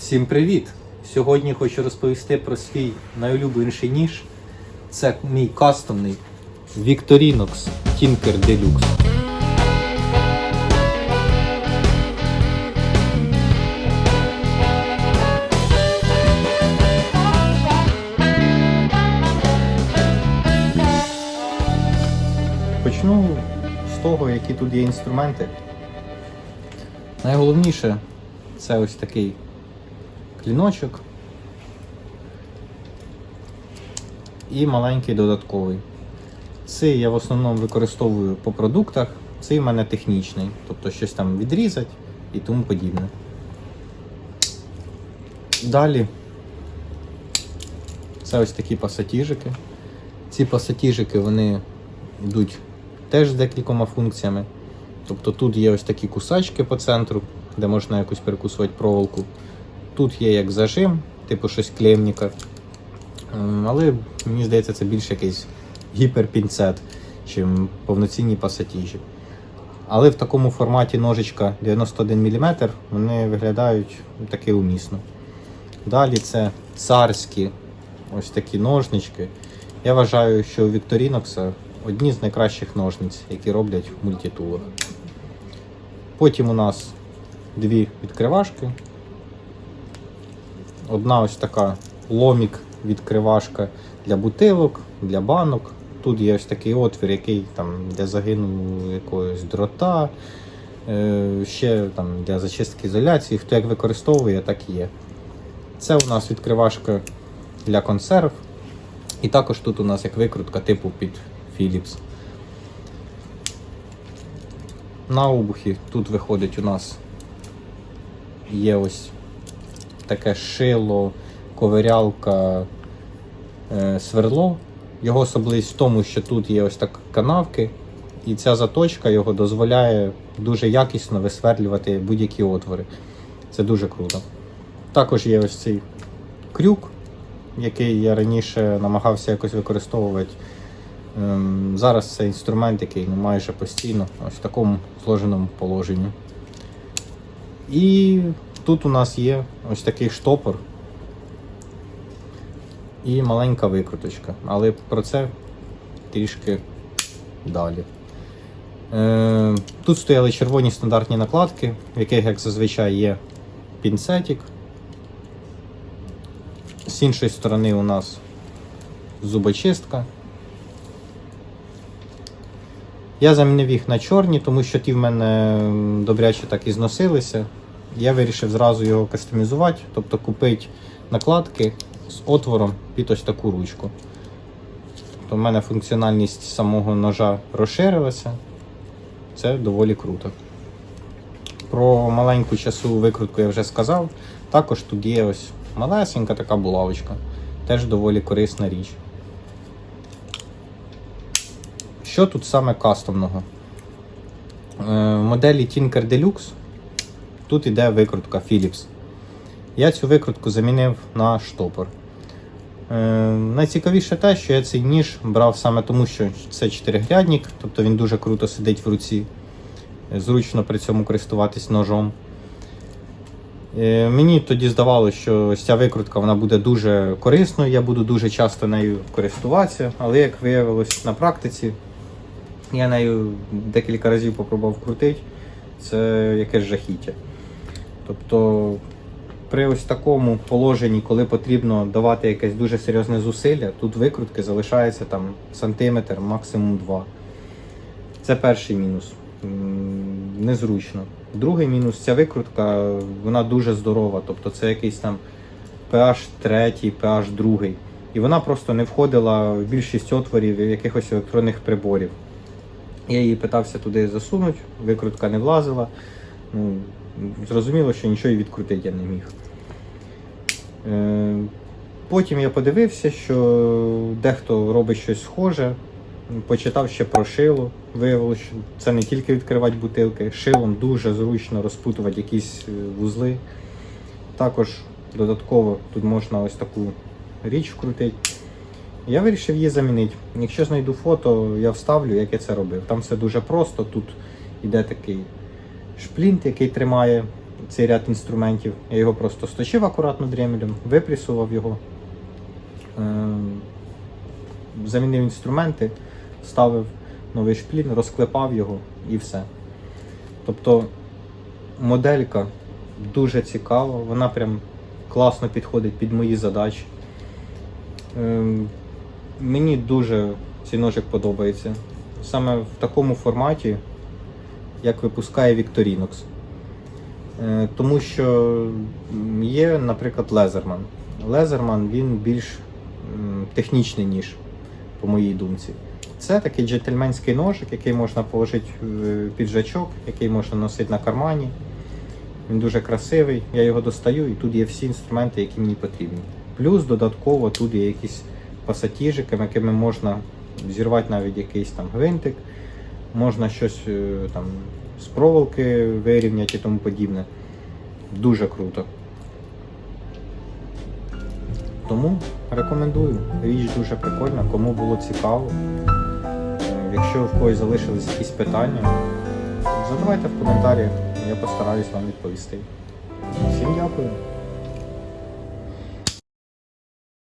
Всім привіт! Сьогодні хочу розповісти про свій найулюбленіший ніж. Це мій кастомний Victorinox Tinker Deluxe. Почну з того, які тут є інструменти. Найголовніше це ось такий кліночок і маленький додатковий. Цей я в основному використовую по продуктах, цей в мене технічний, тобто щось там відрізати і тому подібне. Далі це ось такі пасатіжики. Ці пасатіжики вони йдуть теж з декількома функціями. Тобто тут є ось такі кусачки по центру, де можна якось перекусувати проволоку. Тут є як зажим, типу щось клемніка. Ем, Але мені здається, це більше якийсь гіперпінцет, чим повноцінні пасатіжі. Але в такому форматі ножичка 91 мм вони виглядають таки умісно. Далі це царські ось такі ножнички. Я вважаю, що у Victorinox одні з найкращих ножниць, які роблять в мультитулах. Потім у нас дві відкривашки. Одна ось така ломік відкривашка для бутилок, для банок. Тут є ось такий отвір, який там для загину якогось дрота, е, ще там для зачистки ізоляції. Хто як використовує, так і є. Це у нас відкривашка для консерв. І також тут у нас як викрутка типу під Philips. На обухі тут виходить у нас є ось таке шило, ковирялка, е, сверло. Його особливість в тому, що тут є ось так канавки, і ця заточка його дозволяє дуже якісно висверлювати будь-які отвори. Це дуже круто. Також є ось цей крюк, який я раніше намагався якось використовувати. Ем, Зараз це інструмент, який ну, майже постійно ось в такому зложеному положенні. І тут у нас є ось такий штопор і маленька викруточка, але про це трішки далі. Е, Тут стояли червоні стандартні накладки, в яких, як зазвичай, є пінцетик. З іншої сторони у нас зубочистка. Я замінив їх на чорні, тому що ті в мене добряче так і зносилися. Я вирішив зразу його кастомізувати, тобто купити накладки з отвором під ось таку ручку. Тобто в мене функціональність самого ножа розширилася. Це доволі круто. Про маленьку часу викрутку я вже сказав. Також тут є ось малесенька така булавочка. Теж доволі корисна річ. Що тут саме кастомного? Е, В моделі Tinker Deluxe тут іде викрутка Philips. Я цю викрутку замінив на штопор. Е, найцікавіше те, що я цей ніж брав саме тому, що це чотиригрядник, тобто він дуже круто сидить в руці. Е, Зручно при цьому користуватись ножом. Е, Мені тоді здавалося, що ось ця викрутка вона буде дуже корисною, я буду дуже часто нею користуватися, але як виявилось на практиці, я нею декілька разів попробував крутити, це якесь жахіття. Тобто при ось такому положенні, коли потрібно давати якесь дуже серйозне зусилля, тут викрутки залишається там сантиметр, максимум два. Це перший мінус. Незручно. Другий мінус ця викрутка, вона дуже здорова. Тобто це якийсь там PH 3, PH 2. І вона просто не входила в більшість отворів якихось електронних приборів. Я її питався туди засунути, викрутка не влазила. Ну, зрозуміло, що нічого і відкрутити я не міг. Е, Потім я подивився, що дехто робить щось схоже. Почитав ще про шило. Виявилося, що це не тільки відкривати бутилки, шилом дуже зручно розпутувати якісь е, вузли. Також додатково тут можна ось таку річ вкрутити. Я вирішив її замінити. Якщо знайду фото, я вставлю, як я це робив. Там все дуже просто. Тут іде такий шплінт, який тримає цей ряд інструментів. Я його просто сточив акуратно дремелем, випресував його, е, замінив інструменти, ставив новий шплін, розклепав його і все. Тобто моделька дуже цікава, вона прям класно підходить під мої задачі. Ем, Мені дуже цей ножик подобається. Саме в такому форматі, як випускає Victorinox. Е, Тому що є, наприклад, Лезерман. Лезерман він більш технічний, ніж, по моїй думці. Це такий джентльменський ножик, який можна положити в піджачок, який можна носити на кармані. Він дуже красивий, я його достаю і тут є всі інструменти, які мені потрібні. Плюс додатково тут є якісь пасатіжики, якими можна зірвати навіть якийсь там гвинтик, можна щось е, там з проволоки вирівняти і тому подібне. Дуже круто. Тому рекомендую. Річ дуже прикольна, кому було цікаво. Е, Якщо в когось залишились якісь питання, задавайте в коментарях, я постараюсь вам відповісти. Всім дякую.